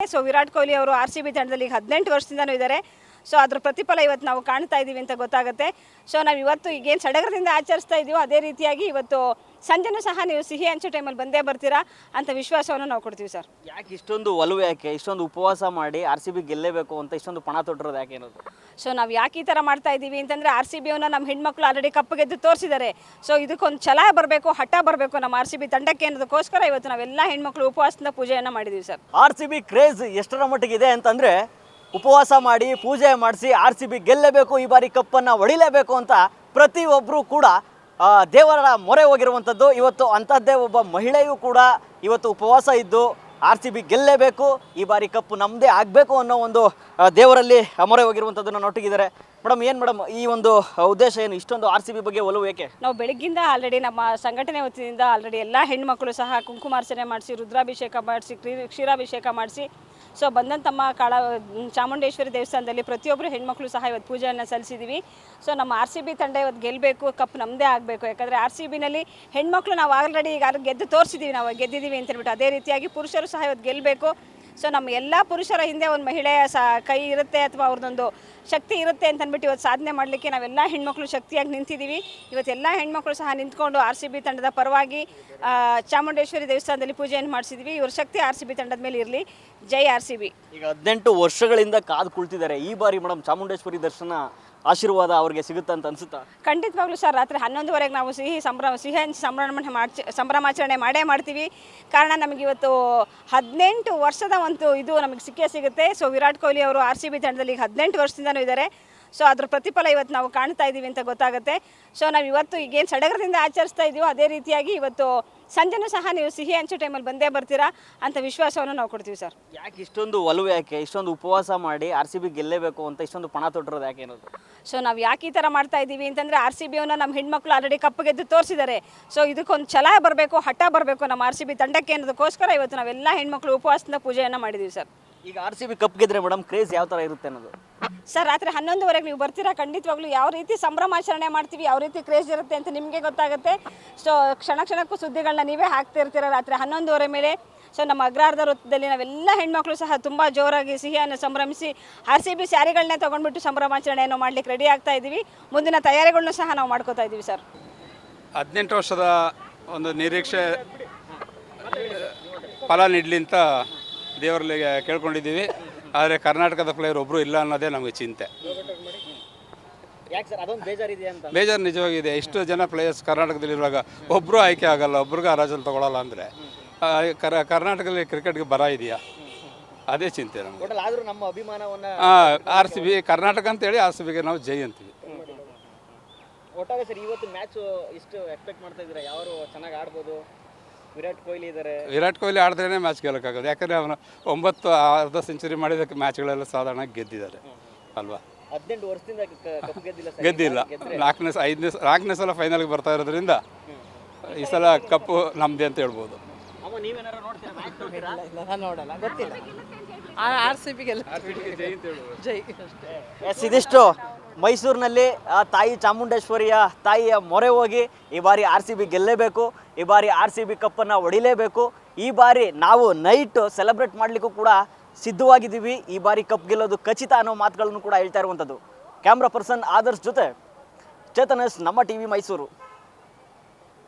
So Virat Kohli ಅವರು R C B ತಂಡದಲ್ಲಿ ಈಗ ಹದಿನೆಂಟು ವರ್ಷದಿಂದನೂ ಇದ್ದಾರೆ. ಸೊ ಅದ್ರ ಪ್ರತಿಫಲ ಇವತ್ತು ನಾವು ಕಾಣ್ತಾ ಇದ್ದೀವಿ ಅಂತ ಗೊತ್ತಾಗುತ್ತೆ. ಸೊ ನಾವು ಇವತ್ತು ಈಗೇನು ಸಡಗರದಿಂದ ಆಚರಿಸ್ತಾ ಇದೀವೋ ಅದೇ ರೀತಿಯಾಗಿ ಇವತ್ತು ಸಂಜೆನೂ ಸಹ ನೀವು ಸಿಹಿ ಹಂಚೋ ಟೈಮಲ್ಲಿ ಬಂದೇ ಬರ್ತೀರಾ ಅಂತ ವಿಶ್ವಾಸವನ್ನು ನಾವು ಕೊಡ್ತೀವಿ ಸರ್. ಯಾಕೆ ಇಷ್ಟೊಂದು ಒಲವು ಯಾಕೆ? ಇಷ್ಟೊಂದು ಉಪವಾಸ ಮಾಡಿ ಆರ್ ಸಿ ಬಿ ಗೆಲ್ಲೇಬೇಕು ಅಂತ ಇಷ್ಟೊಂದು ಪಣ ತೊಟ್ಟಿರೋದು ಯಾಕೆ ಅನ್ನೋದು ಸೊ ನಾವು ಯಾಕೆ ಈ ಥರ ಮಾಡ್ತಾ ಇದ್ದೀವಿ ಅಂತಂದರೆ ಆರ್ ಸಿ ಬಿಯನ್ನು ನಮ್ಮ ಹೆಣ್ಮಕ್ಳು ಆಲ್ರೆಡಿ ಕಪ್ಪು ಗೆದ್ದು ತೋರಿಸಿದ್ದಾರೆ. ಸೊ ಇದಕ್ಕೊಂದು ಛಲ ಬರಬೇಕು ಹಠ ಬರಬೇಕು ನಮ್ಮ ಆರ್ ಸಿ ಬಿ ತಂಡಕ್ಕೆ ಅನ್ನೋದಕ್ಕೋಸ್ಕರ ಇವತ್ತು ನಾವೆಲ್ಲ ಹೆಣ್ಮಕ್ಳು ಉಪವಾಸದಿಂದ ಪೂಜೆಯನ್ನು ಮಾಡಿದ್ದೀವಿ sir. R C B craze ಎಷ್ಟರ ಮಟ್ಟಿಗಿದೆ ಅಂತಂದರೆ ಉಪವಾಸ ಮಾಡಿ ಪೂಜೆ ಮಾಡಿಸಿ ಆರ್ ಸಿ ಬಿ ಗೆಲ್ಲಬೇಕು ಈ ಬಾರಿ ಕಪ್ಪನ್ನು ಹೊಡಿಲೇಬೇಕು ಅಂತ ಪ್ರತಿಯೊಬ್ಬರೂ ಕೂಡ ದೇವರ ಮೊರೆ ಹೋಗಿರುವಂಥದ್ದು. ಇವತ್ತು ಅಂಥದ್ದೇ ಒಬ್ಬ ಮಹಿಳೆಯೂ ಕೂಡ ಇವತ್ತು ಉಪವಾಸ ಇದ್ದು ಆರ್ ಸಿ ಬಿ ಗೆಲ್ಲೇಬೇಕು. ಈ ಬಾರಿ ಕಪ್ಪು ನಮ್ಮದೇ ಆಗಬೇಕು ಅನ್ನೋ ಒಂದು ದೇವರಲ್ಲಿ ಮೊರೆ ಹೋಗಿರುವಂಥದ್ದನ್ನು ನೊಟ್ಟಿಗಿದ್ದಾರೆ ಮೇಡಮ್, ಏನು ಮೇಡಮ್, ಈ ಒಂದು ಉದ್ದೇಶ ಏನು? ಇಷ್ಟೊಂದು ಆರ್ ಸಿ ಬಿ ಬಗ್ಗೆ ಒಲವು ಏಕೆ? ನಾವು ಬೆಳಗ್ಗಿಂದ ಆಲ್ರೆಡಿ ನಮ್ಮ ಸಂಘಟನೆ ವತಿಯಿಂದ ಆಲ್ರೆಡಿ ಎಲ್ಲ ಹೆಣ್ಮಕ್ಳು ಸಹ ಕುಂಕುಮಾರ್ಚನೆ ಮಾಡಿಸಿ, ರುದ್ರಾಭಿಷೇಕ ಮಾಡಿಸಿ ಕ್ಷೀರಾಭಿಷೇಕ ಮಾಡಿಸಿ. ಸೊ ಬಂದಂತಮ್ಮ ಕಾಳ, ಚಾಮುಂಡೇಶ್ವರಿ ದೇವಸ್ಥಾನದಲ್ಲಿ ಪ್ರತಿಯೊಬ್ಬರು ಹೆಣ್ಮಕ್ಳು ಸಹ ಇವತ್ತು ಪೂಜೆಯನ್ನು ಸಲ್ಲಿಸಿದ್ದೀವಿ ಸೊ ನಮ್ಮ ಆರ್ ಸಿ ಬಿ ತಂಡ ಇವತ್ತು ಗೆಲ್ಲಬೇಕು ಕಪ್ ನಮ್ಮದೇ ಆಗಬೇಕು. ಯಾಕಂದರೆ ಆರ್ ಸಿ ಬಿನಲ್ಲಿ ಹೆಣ್ಮಕ್ಳು ನಾವು ಆಲ್ರೆಡಿ ಈಗ ಗೆದ್ದು ತೋರಿಸಿದ್ದೀವಿ ನಾವು ಗೆದ್ದಿದ್ದೀವಿ ಅಂತ ಹೇಳ್ಬಿಟ್ಟು ಅದೇ ರೀತಿಯಾಗಿ ಪುರುಷರು ಸಹ ಇವತ್ತು ಗೆಲ್ಲಬೇಕು ಸೊ ನಮ್ಮ ಎಲ್ಲ ಪುರುಷರ ಹಿಂದೆ ಒಂದು ಮಹಿಳೆಯ ಸಹ ಕೈ ಇರುತ್ತೆ ಅಥವಾ ಅವ್ರದ್ದೊಂದು ಶಕ್ತಿ ಇರುತ್ತೆ ಅಂತ ಅಂದ್ಬಿಟ್ಟು ಇವತ್ತು ಸಾಧನೆ ಮಾಡಲಿಕ್ಕೆ ನಾವೆಲ್ಲ ಹೆಣ್ಮಕ್ಳು ಶಕ್ತಿಯಾಗಿ ನಿಂತಿದ್ದೀವಿ ಇವತ್ತೆಲ್ಲ ಹೆಣ್ಮಕ್ಳು ಸಹ ನಿಂತ್ಕೊಂಡು ಆರ್ ಸಿ ಬಿ ತಂಡದ ಪರವಾಗಿ ಚಾಮುಂಡೇಶ್ವರಿ ದೇವಸ್ಥಾನದಲ್ಲಿ ಪೂಜೆಯನ್ನು ಮಾಡಿಸಿದ್ವಿ. ಇವ್ರ ಶಕ್ತಿ ಆರ್ ಸಿ ಬಿ ತಂಡದ ಮೇಲೆ ಇರಲಿ. ಜೈ ಆರ್ ಸಿ ಬಿ ಈಗ ಹದಿನೆಂಟು ವರ್ಷಗಳಿಂದ ಕಾದು ಕುಳಿತಿದ್ದಾರೆ. ಈ ಬಾರಿ ಮೇಡಮ್ ಚಾಮುಂಡೇಶ್ವರಿ ದರ್ಶನ ಆಶೀರ್ವಾದ ಅವ್ರಿಗೆ ಸಿಗುತ್ತೆ ಅಂತ ಅನ್ಸುತ್ತಾ? ಖಂಡಿತವಾಗ್ಲೂ ಸರ್. ರಾತ್ರಿ ಹನ್ನೊಂದುವರೆಗೆ ನಾವು ಸಿಹಿ ಸಂಭ್ರಮ, ಸಿಹಿ ಹಂಚಿ ಸಂಭ್ರಮ ಸಂಭ್ರಮಾಚರಣೆ ಮಾಡೇ ಮಾಡ್ತೀವಿ. ಕಾರಣ ನಮಗೆ ಇವತ್ತು ಹದಿನೆಂಟು ವರ್ಷದ ಒಂದು ಇದು ನಮಗೆ ಸಿಕ್ಕೇ ಸಿಗುತ್ತೆ. ಸೊ ವಿರಾಟ್ ಕೊಹ್ಲಿ ಅವರು ಆರ್ ಸಿ ಬಿ ತಂಡದಲ್ಲಿ ಹದಿನೆಂಟು ವರ್ಷದಿಂದನೂ ಇದ್ದಾರೆ. ಸೊ ಅದ್ರ ಪ್ರತಿಫಲ ಇವತ್ತು ನಾವು ಕಾಣ್ತಾ ಇದ್ದೀವಿ ಅಂತ ಗೊತ್ತಾಗುತ್ತೆ. ಸೊ ನಾವು ಇವತ್ತು ಈಗೇನು ಸಡಗರದಿಂದ ಆಚರಿಸ್ತಾ ಇದೀವೋ ಅದೇ ರೀತಿಯಾಗಿ ಇವತ್ತು ಸಂಜೆನೂ ಸಹ ನೀವು ಸಿಹಿ ಹಂಚು ಟೈಮಲ್ಲಿ ಬಂದೇ ಬರ್ತೀರಾ ಅಂತ ವಿಶ್ವಾಸವನ್ನು ನಾವು ಕೊಡ್ತೀವಿ ಸರ್. ಯಾಕೆ ಇಷ್ಟೊಂದು ಒಲವು ಯಾಕೆ? ಇಷ್ಟೊಂದು ಉಪವಾಸ ಮಾಡಿ ಆರ್ ಸಿ ಬಿ ಗೆಲ್ಲೇಬೇಕು ಅಂತ ಇಷ್ಟೊಂದು ಪಣ ತೊಟ್ಟಿರೋದು ಯಾಕೆ ಅನ್ನೋದು? ಸೊ ನಾವು ಯಾಕೆ ಈ ಥರ ಮಾಡ್ತಾ ಇದ್ದೀವಿ ಅಂತಂದರೆ ಆರ್ ಸಿ ಬಿಯನ್ನು ನಮ್ಮ ಹೆಣ್ಮಕ್ಳು ಆಲ್ರೆಡಿ ಕಪ್ಪು ಗೆದ್ದು ತೋರಿಸಿದ್ದಾರೆ. ಸೊ ಇದಕ್ಕೊಂದು ಛಲ ಬರಬೇಕು ಹಠ ಬರಬೇಕು ನಮ್ಮ ಆರ್ ಸಿ ಬಿ ತಂಡಕ್ಕೆ ಅನ್ನೋದಕ್ಕೋಸ್ಕರ ಇವತ್ತು ನಾವೆಲ್ಲ ಹೆಣ್ಮಕ್ಳು ಉಪವಾಸದಿಂದ ಪೂಜೆಯನ್ನು ಮಾಡಿದ್ದೀವಿ ಸರ್. ಈಗ ಆರ್ ಸಿ ಬಿ ಕಪ್ ಗೆದ್ರೆ ಮೇಡಮ್ ಕ್ರೇಜ್ ಯಾವ ಥರ ಇರುತ್ತೆ ಅನ್ನೋದು? ಸರ್, ರಾತ್ರಿ ಹನ್ನೊಂದುವರೆಗೆ ನೀವು ಬರ್ತೀರಾ? ಖಂಡಿತವಾಗ್ಲೂ ಯಾವ ರೀತಿ ಸಂಭ್ರಮಾಚರಣೆ ಮಾಡ್ತೀವಿ, ಯಾವ ರೀತಿ ಕ್ರೇಜ್ ಇರುತ್ತೆ ಅಂತ ನಿಮಗೆ ಗೊತ್ತಾಗುತ್ತೆ. ಸೊ ಕ್ಷಣ ಕ್ಷಣಕ್ಕೂ ಸುದ್ದಿಗಳನ್ನ ನೀವೇ ಹಾಕ್ತಿರ್ತೀರ ರಾತ್ರಿ ಹನ್ನೊಂದುವರೆ ಮೇಲೆ? ಸೊ ನಮ್ಮ ಅಗ್ರಾರ್ಧ ವೃತ್ತದಲ್ಲಿ ನಾವೆಲ್ಲ ಹೆಣ್ಮಕ್ಳು ಸಹ ತುಂಬ ಜೋರಾಗಿ ಸಿಹಿಯನ್ನು ಸಂಭ್ರಮಿಸಿ, ಆರ್ ಸಿ ಬಿ ಸ್ಯಾರಿಗಳನ್ನೇ ತೊಗೊಂಡ್ಬಿಟ್ಟು ಸಂಭ್ರಮಾಚರಣೆಯನ್ನು ಮಾಡ್ಲಿಕ್ಕೆ ರೆಡಿ ಆಗ್ತಾ ಇದ್ದೀವಿ. ಮುಂದಿನ ತಯಾರಿಗಳನ್ನೂ ಸಹ ನಾವು ಮಾಡ್ಕೋತಾ ಇದ್ದೀವಿ, ಸರ್. ಹದಿನೆಂಟು ವರ್ಷದ ಒಂದು ನಿರೀಕ್ಷೆ ಫಲ ನೀಡಲಿ ಅಂತ ದೇವರಲ್ಲಿ ಕೇಳ್ಕೊಂಡಿದ್ದೀವಿ. ಆದರೆ ಕರ್ನಾಟಕದ ಪ್ಲೇಯರ್ ಒಬ್ಬರು ಇಲ್ಲ ಅನ್ನೋದೇ ನಮಗೆ ಚಿಂತೆ. ಯಾಕೆ ಸರ್? ಅದೊಂದು ಬೇಜಾರಿದೆಯಾ ಅಂತ. ಬೇಜಾರು ನಿಜವಾಗಿದೆ. ಇಷ್ಟು ಜನ ಪ್ಲೇಯರ್ಸ್ ಕರ್ನಾಟಕದಲ್ಲಿರುವಾಗ ಒಬ್ಬರು ಆಯ್ಕೆ ಆಗಲ್ಲ ಒಬ್ರಿಗೆ ಅರಾಜಲ್ಲಿ ತಗೊಳ್ಳಲ್ಲ ಅಂದರೆ ಕರ ಕರ್ನಾಟಕದಲ್ಲಿ ಕ್ರಿಕೆಟ್ಗೆ ಬರ ಇದೆಯಾ? ಅದೇ ಚಿಂತೆ ನಮಗೆ. ಹಾಂ ಆದರೂ ನಮ್ಮ ಅಭಿಮಾನವನ್ನ ಆರ್ ಸಿ ಬಿ ಕರ್ನಾಟಕ ಅಂತೇಳಿ ಆರ್ ಸಿ ಬಿಗೆ ನಾವು ಜೈ ಅಂತೀವಿ. ಒಟ್ಟಾರೆ ಸರ್ ಇವತ್ತು ಮ್ಯಾಚ್ ಇಷ್ಟು ಎಕ್ಸ್ಪೆಕ್ಟ್ ಮಾಡ್ತಾ ಇದ್ದೀರಾ? ಯಾರು ಚೆನ್ನಾಗಿ ಆಡ್ಬೋದು? ವಿರಾಟ್ ಕೊಹ್ಲಿ ಇದ್ದಾರೆ ವಿರಾಟ್ ಕೊಹ್ಲಿ ಆಡಿದ್ರೇ ಮ್ಯಾಚ್ ಗೆಲ್ಲಕ್ಕಾಗೋದು ಯಾಕಂದರೆ ಅವನು ಒಂಬತ್ತು ಅರ್ಧ ಸೆಂಚುರಿ ಮಾಡಿದಕ್ಕೆ ಮ್ಯಾಚ್ಗಳೆಲ್ಲ ಸಾಧಾರಣ ಗೆದ್ದಿದ್ದಾರೆ. ಅಲ್ವಾ? ಹದಿನೆಂಟು ವರ್ಷದಿಂದ ಕಪ್ ಗೆದ್ದಿಲ್ಲ ಸರ್. ಗೆದ್ದಿಲ್ಲ. ನಾಲ್ಕನೇ ಸ- ಐದನೇ ಸ- ನಾಲ್ಕನೇ ಸಲ ಫೈನಲ್ಗೆ ಬರ್ತಾ ಇರೋದ್ರಿಂದ ಈ ಸಲ ಕಪ್ಪು ನಮ್ಮದೇ ಅಂತ ಹೇಳ್ಬೋದು. ಅಮ್ಮ ನೀವೇನಾರು ನೋಡ್ತೀರಾ? ಮ್ಯಾಚ್ ನೋಡ್ತೀರಾ? ನಾನು ನೋಡಲ್ಲ. ಗೊತ್ತಿಲ್ಲ. ಆರ್ ಸಿ ಬಿಗೆಲ್ಲ ಜೈ ಅಷ್ಟೇ. ಎಸ್ ಇದಿಷ್ಟು ಮೈಸೂರಿನಲ್ಲಿ ಆ ತಾಯಿ ಚಾಮುಂಡೇಶ್ವರಿಯ ತಾಯಿಯ ಮೊರೆ ಹೋಗಿ ಈ ಬಾರಿ ಆರ್ ಸಿ ಬಿ ಗೆಲ್ಲೇಬೇಕು ಈ ಬಾರಿ ಆರ್ ಸಿ ಬಿ ಕಪ್ಪನ್ನು ಹೊಡಿಲೇಬೇಕು. ಈ ಬಾರಿ ನಾವು ನೈಟ್ ಸೆಲೆಬ್ರೇಟ್ ಮಾಡಲಿಕ್ಕೂ ಕೂಡ ಸಿದ್ಧವಾಗಿದ್ದೀವಿ. ಈ ಬಾರಿ ಕಪ್ ಗೆಲ್ಲೋದು ಖಚಿತ ಅನ್ನೋ ಮಾತುಗಳನ್ನು ಕೂಡ ಹೇಳ್ತಾ ಇರುವಂಥದ್ದು. ಕ್ಯಾಮ್ರಾ ಪರ್ಸನ್ ಆದರ್ಶ್ ಜೊತೆ ಚೇತನಸ್ ನಮ್ಮ ಟಿ ವಿ ಮೈಸೂರು.